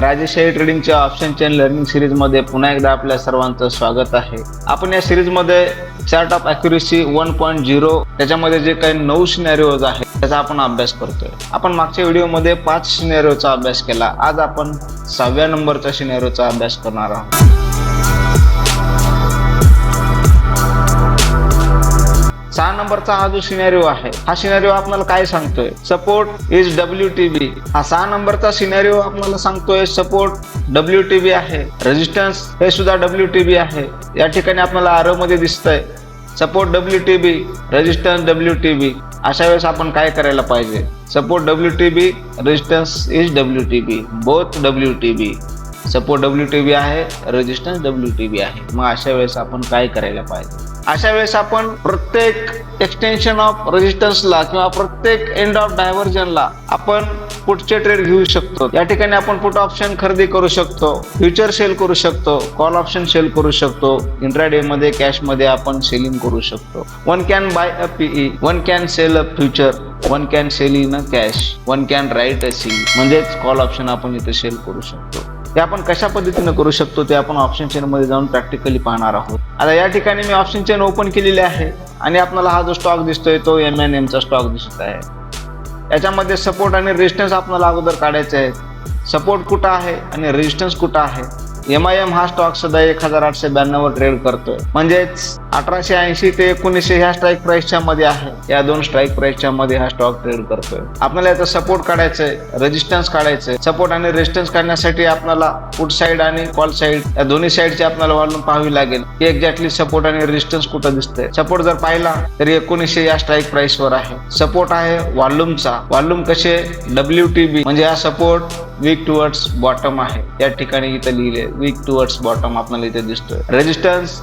राजेशाही ट्रेडिंगच्या option chain learning सिरीजमध्ये पुन्हा एकदा आपल्या सर्वांचं स्वागत आहे. आपण या सिरीजमध्ये chart of accuracy one point zero त्याच्यामध्ये जे काही नऊ सिनेरिओज आहेत त्याचा आपण अभ्यास करतोय. आपण मागच्या व्हिडिओमध्ये पाच सिनेरिओचा अभ्यास केला. आज आपण सहाव्या नंबरच्या सिनेरिओचा अभ्यास करणार आहोत. सहा नंबरचा हा जो सिनेरिओ आहे हा सिनेरिओ आपल्याला काय सांगतोय? Support is W T B हा सहा नंबरचा सिनेरिओ आपल्याला सांगतोय सपोर्ट डब्ल्यू टी बी आहे. रेजिस्टन्स हे सुद्धा डब्ल्यू टी बी आहे. या ठिकाणी आपल्याला आरो मध्ये दिसतंय. Support W T B resistance W T B अशा वेळेस आपण काय करायला पाहिजे? Support W T B resistance is W T B both W T B support W T B आहे रेजिस्टन्स डब्ल्यू टी बी आहे. मग अशा वेळेस आपण काय करायला पाहिजे? अशा वेळेस आपण प्रत्येक एक्सटेन्शन ऑफ रेजिस्टन्सला किंवा प्रत्येक एंड ऑफ डायव्हर्जनला आपण पुटचे ट्रेड घेऊ शकतो. या ठिकाणी आपण पुट ऑप्शन खरेदी करू शकतो फ्युचर सेल करू शकतो कॉल ऑप्शन सेल करू शकतो इंट्राडे मध्ये कॅशमध्ये आपण सेलिंग करू शकतो. One can buy a PE one can sell a future one can sell in a cash one can write a C म्हणजेच कॉल ऑप्शन आपण इथे सेल करू शकतो. ते आपण कशा पद्धतीनं करू शकतो ते आपण ऑप्शन चेन मध्ये जाऊन प्रॅक्टिकली पाहणार आहोत. आता या ठिकाणी मी ऑप्शन चेन ओपन केलेली आहे आणि आपल्याला हा जो स्टॉक दिसतोय तो एम एन एमचा स्टॉक दिसत आहे. याच्यामध्ये सपोर्ट आणि रेजिस्टन्स आपल्याला अगोदर काढायचे आहेत. सपोर्ट कुठं आहे आणि रेजिस्टन्स कुठं आहे? एम आय एम हा स्टॉक सध्या एक हजार आठशे ब्याण्णव ट्रेड करतोय. म्हणजेच अठराशे ऐंशी ते एकोणीसशे ह्या स्ट्राईक प्राइसच्या मध्ये आहे. या दोन स्ट्राईक प्राइसच्या मध्ये हा स्टॉक ट्रेड करतोय. आपल्याला याचा सपोर्ट काढायचंय रेजिस्टन्स काढायचंय. सपोर्ट आणि रेजिस्टन्स काढण्यासाठी आपल्याला पुट साईड आणि कॉल साईड या दोन्ही साईडची आपल्याला वॉल्यूम पाहावी लागेल. की एक्झॅक्टली सपोर्ट आणि रेजिस्टन्स कुठं दिसतंय? सपोर्ट जर पाहिला तर एकोणीसशे या स्ट्राईक प्राइस वर आहे. सपोर्ट आहे वॉल्यूमचा वॉल्यूम कसे? डब्ल्यू टी बी म्हणजे हा सपोर्ट वीक टुवर्ड्स बॉटम आहे. या ठिकाणी इथं लिहिले वीक टुवर्ड्स बॉटम आपल्याला इथे दिसतोय. रेजिस्टन्स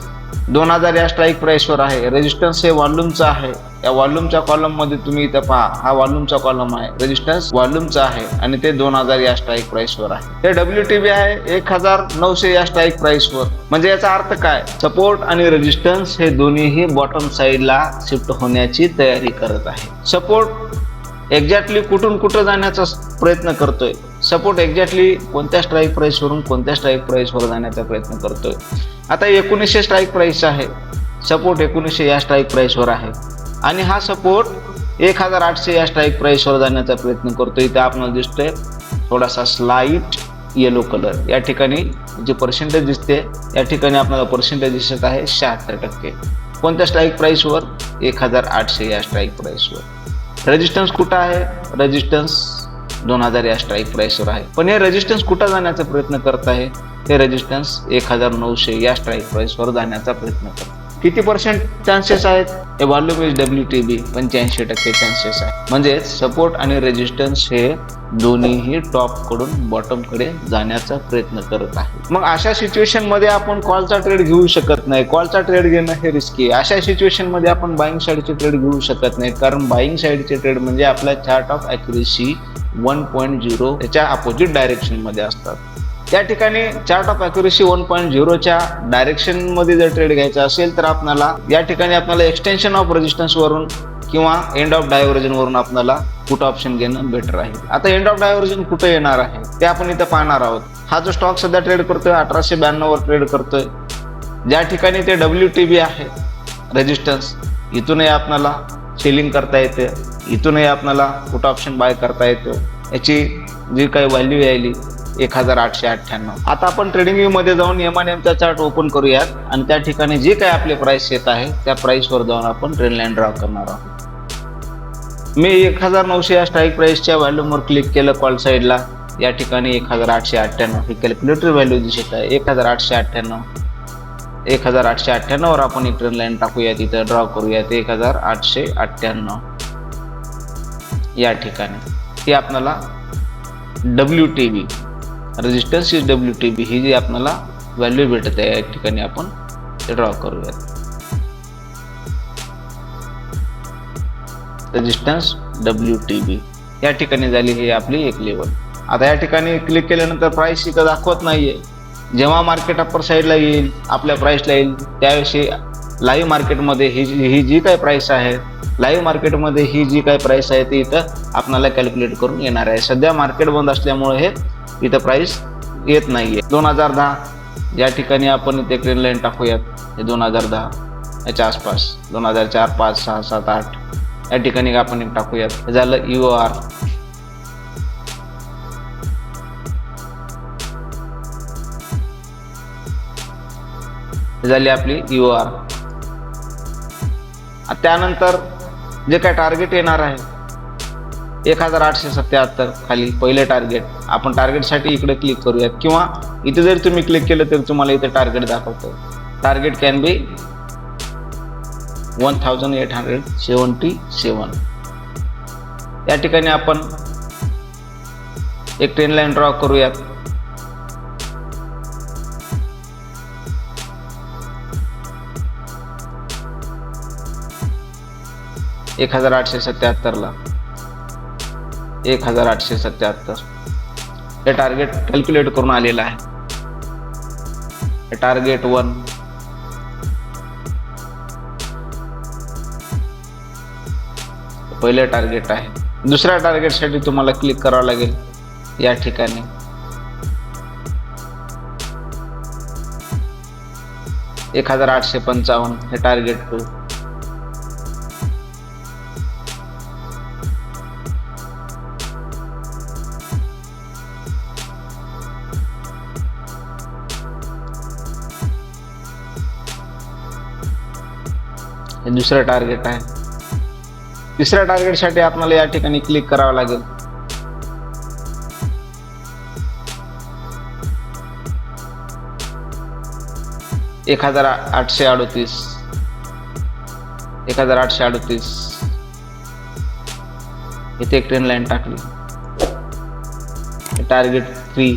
दोन हजार या स्ट्राईक प्राईसवर आहे. रेजिस्टन्स हे वॉल्यूमचं आहे. या वॉल्यूमच्या कॉलममध्ये तुम्ही इथं पहा. हा वॉल्यूमचा कॉलम आहे. रेजिस्टन्स वॉल्यूमचा आहे. आणि ते दोन हजार या स्ट्राईक प्राईसवर आहे. हे डब्ल्यू टी बी आहे. एक हजार नऊशे या स्ट्राईक प्राईसवर म्हणजे याचा अर्थ काय? सपोर्ट आणि रेजिस्टन्स हे दोन्हीही बॉटम साईडला शिफ्ट होण्याची तयारी करत आहे. सपोर्ट एक्झॅक्टली कुठून कुठं जाण्याचा प्रयत्न करतोय? सपोर्ट एक्झॅक्टली कोणत्या स्ट्राईक प्राईसवरून कोणत्या स्ट्राईक प्राईसवर जाण्याचा प्रयत्न करतोय. आता एकोणीसशे स्ट्राईक प्राईस आहे. सपोर्ट एकोणीसशे या स्ट्राईक प्राईसवर आहे. आणि हा सपोर्ट एक हजार आठशे या स्ट्राईक प्राईसवर जाण्याचा प्रयत्न करतो इथे आपल्याला दिसतोय थोडासा स्लाईट येलो कलर या ठिकाणी जे पर्सेंटेज दिसते या ठिकाणी आपल्याला पर्सेंटेज दिसत आहे शहात्तर टक्के. कोणत्या स्ट्राईक प्राईसवर एक हजार आठशे या स्ट्राईक प्राईसवर रेजिस्टन्स कुठं आहे? रेजिस्टन्स दोन हजार या स्ट्राईक प्राईसवर आहे. पण हे रेजिस्टन्स कुठं जाण्याचा प्रयत्न करत आहे? हे रेजिस्टन्स एक हजार नऊशे या स्ट्राईक प्राइसवर जाण्याचा प्रयत्न करत किती पर्सेंट चान्सेस आहेत? हे volume is W T B पंच्याऐंशी टक्के चान्सेस आहे. म्हणजे सपोर्ट आणि रेजिस्टन्स हे दोन्हीही टॉपकडून बॉटमकडे जाण्याचा प्रयत्न करत आहे. मग अशा सिच्युएशनमध्ये आपण कॉलचा ट्रेड घेऊ शकत नाही. कॉलचा ट्रेड घेणं हे रिस्की आहे. अशा सिच्युएशनमध्ये आपण बाईंग साईडचे ट्रेड घेऊ शकत नाही. कारण बाईंग साईडचे ट्रेड म्हणजे आपला chart of accuracy one point zero त्याच्या अपोजिट डायरेक्शनमध्ये असतात. त्या ठिकाणी chart of accuracy one point झिरोच्या डायरेक्शनमध्ये जर ट्रेड घ्यायचा असेल तर आपणाला या ठिकाणी आपल्याला एक्सटेन्शन ऑफ रेजिस्टन्स वरून किंवा एंड ऑफ डायव्हर्जन वरून आपल्याला कुठं ऑप्शन घेणं बेटर आहे. आता एंड ऑफ डायव्हर्जन कुठं येणार आहे ते आपण इथं पाहणार आहोत. हा जो स्टॉक सध्या ट्रेड करतोय अठराशे ब्याण्णव वर ट्रेड करतोय. ज्या ठिकाणी ते डब्ल्यू टी बी आहे रेजिस्टन्स इथूनही आपल्याला सेलिंग करता येते. इथूनही आपल्याला कुठं ऑप्शन बाय करता येतो. याची जी काही व्हॅल्यू यायली एक हजार आठशे अठ्ठ्याण्णव. आता आपण ट्रेडिंग व्ह्यू मध्ये जाऊन एम एन एमचा चार्ट ओपन करूयात. आणि त्या ठिकाणी जे काही आपले प्राइस येत आहे त्या प्राइस वर जाऊन आपण ट्रेन लाईन ड्रॉ करणार आहोत. मी एक हजार नऊशे या स्ट्राईक प्राइसच्या व्हॅल्यूमवर क्लिक केलं कॉल साईडला या ठिकाणी एक हजार आठशे अठ्ठ्याण्णव ही कॅल्क्युलेटर व्हॅल्यू दिसत आहे. एक हजार आठशे अठ्ठ्याण्णव. एक हजार आठशे अठ्ठ्याण्णववर आपण एक ट्रेन लाईन टाकूया. तिथं ड्रॉ करूयात. एक हजार आठशे अठ्ठ्याण्णव. या ठिकाणी. ही आपल्याला W T V resistance is W T B ही जी आपल्याला व्हॅल्यू भेटत आहे या ठिकाणी आपण ते ड्रॉ करूयात. रेजिस्टन्स डब्ल्यू टी बी या ठिकाणी झाली ही आपली एक लेवल आता या ठिकाणी क्लिक केल्यानंतर प्राइस इथं दाखवत नाहीये. जेव्हा मार्केट अप्पर साईडला येईल आपल्या प्राईसला येईल त्याविषयी लाईव्ह मार्केटमध्ये ही जी ही जी काय प्राईस आहे लाईव्ह मार्केटमध्ये ही जी काय प्राईस आहे ती इथं आपल्याला कॅल्क्युलेट करून येणार आहे. सध्या मार्केट बंद असल्यामुळे हे इथं प्राईस येत नाहीये. दोन हजार दहा या ठिकाणी आपण इथे ट्रेन लाईन टाकूयात. हे दोन हजार दहा याच्या आसपास. दोन हजार चार पाच सहा सात आठ. या ठिकाणी आपण एक टाकूयात. हे झालं यू आर झाली आपली यू आर त्यानंतर जे काय टार्गेट येणार आहे एक हजार आठशे सत्याहत्तर खाली पहिले टार्गेट आपण टार्गेटसाठी इकडे क्लिक करूयात. किंवा इथे जर तुम्ही क्लिक केलं तर तुम्हाला इथे टार्गेट दाखवतो. Target can be one thousand eight hundred seventy seven या ठिकाणी आपण एक ट्रेन लाईन ड्रॉ करूयात. एक हजार आठशे सत्याहत्तरला. एक हजार आठशे सत्याहत्तर. हे टार्गेट कॅल्क्युलेट करून आलेलं आहे. हे टार्गेट वन पहिले टार्गेट आहे. दुसऱ्या टार्गेटसाठी तुम्हाला क्लिक करावं लागेल. या ठिकाणी. एक हजार आठशे पंचावन्न हे टार्गेट टू हे दुसरं टार्गेट आहे. तिसऱ्या टार्गेटसाठी आपल्याला या ठिकाणी क्लिक करावं लागेल. एक हजार आठशे अडतीस. एक हजार आठशे अडतीस. इथे एक ट्रेन लाईन टाकली. टार्गेट थ्री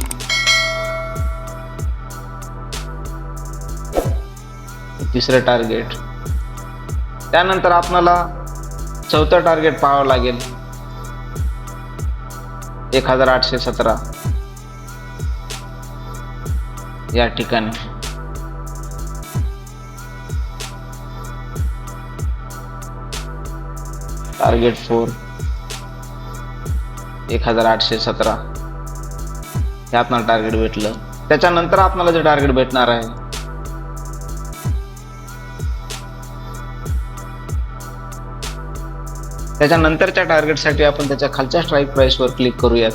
तिसरं टार्गेट त्यानंतर आपल्याला चौथं टार्गेट पाहावं लागेल. एक हजार आठशे सतरा. या ठिकाणी. टार्गेट फोर एक हजार आठशे सतरा. हे आपल्याला टार्गेट भेटलं. त्याच्यानंतर आपल्याला जे टार्गेट भेटणार आहे त्याच्यानंतरच्या टार्गेटसाठी आपण त्याच्या खालच्या स्ट्राईक प्राईसवर क्लिक करूयात.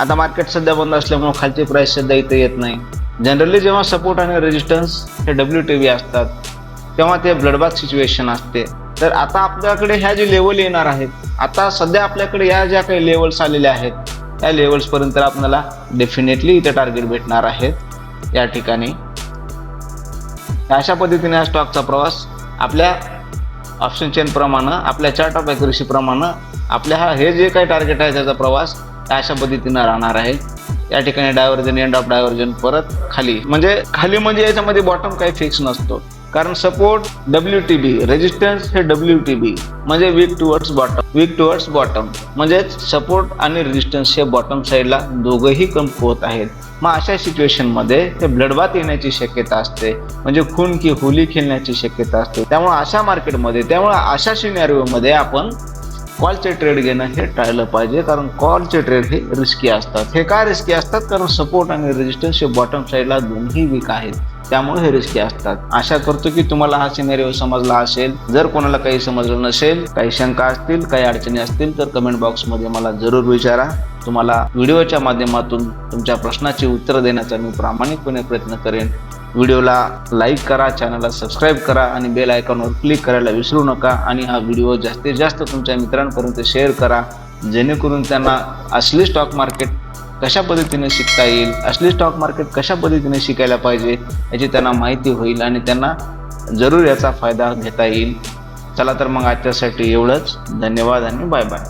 आता मार्केट सध्या बंद असल्यामुळे खालची प्राईस सध्या इथे येत नाही. जनरली जेव्हा सपोर्ट आणि रेजिस्टन्स हे डब्ल्यू टी व्ही असतात तेव्हा ते ब्लडबाग सिच्युएशन असते. तर आता आपल्याकडे ह्या जे लेवल येणार आहेत आता सध्या आपल्याकडे या ज्या काही लेवल्स आलेल्या आहेत त्या लेवल्सपर्यंत आपल्याला डेफिनेटली इथे टार्गेट भेटणार आहेत. या ठिकाणी. अशा पद्धतीने हा स्टॉकचा प्रवास आपल्या ऑप्शन चेन प्रमाणे आपल्या चार्ट ऑफ ॲक्युरेसी प्रमाणे आपल्या हा हे जे काही टार्गेट आहे त्याचा प्रवास अशा पद्धतीनं राहणार आहे. या ठिकाणी डायव्हर्जन एंड ऑफ डायव्हर्जन परत खाली. म्हणजे खाली म्हणजे याच्यामध्ये बॉटम काही फिक्स नसतो. कारण support W T B resistance हे डब्ल्यू टी बी म्हणजे weak towards bottom weak towards bottom म्हणजेच सपोर्ट आणि रेजिस्टन्स हे बॉटम साईडला दोघंही कमकुवत आहेत. मग अशा सिच्युएशनमध्ये ते ब्लडबात येण्याची शक्यता असते म्हणजे खून की होली खेळण्याची शक्यता असते. त्यामुळे अशा मार्केटमध्ये त्यामुळे अशा सिनेरिओमध्ये आपण कॉलचे ट्रेड घेणं हे टाळलं पाहिजे कारण कॉलचे ट्रेड हे रिस्की असतात. हे काय रिस्की असतात? कारण सपोर्ट आणि रेजिस्टन्स हे बॉटम साईडला दोन्ही वीक आहेत. त्यामुळे हे रिस्की असतात. आशा करतो की तुम्हाला हा सिनेरिओ समजला असेल. जर कोणाला काही समजलं नसेल काही शंका असतील काही अडचणी असतील तर कमेंट बॉक्समध्ये मला जरूर विचारा. तुम्हाला व्हिडिओच्या माध्यमातून तुमच्या प्रश्नाची उत्तरं देण्याचा मी प्रामाणिकपणे प्रयत्न करेन. व्हिडिओला लाईक करा चॅनलला सबस्क्राईब करा आणि बेल आयकॉनवर क्लिक करायला विसरू नका आणि हा व्हिडिओ जास्तीत जास्त तुमच्या मित्रांपर्यंत शेअर करा. जेणेकरून त्यांना असली स्टॉक मार्केट कशा पद्धतीने शिकता येईल असली स्टॉक मार्केट कशा पद्धतीने शिकायला पाहिजे याची त्यांना माहिती होईल आणि त्यांना जरूर याचा फायदा घेता येईल. चला तर मग आजच्यासाठी एवढंच. धन्यवाद आणि बाय बाय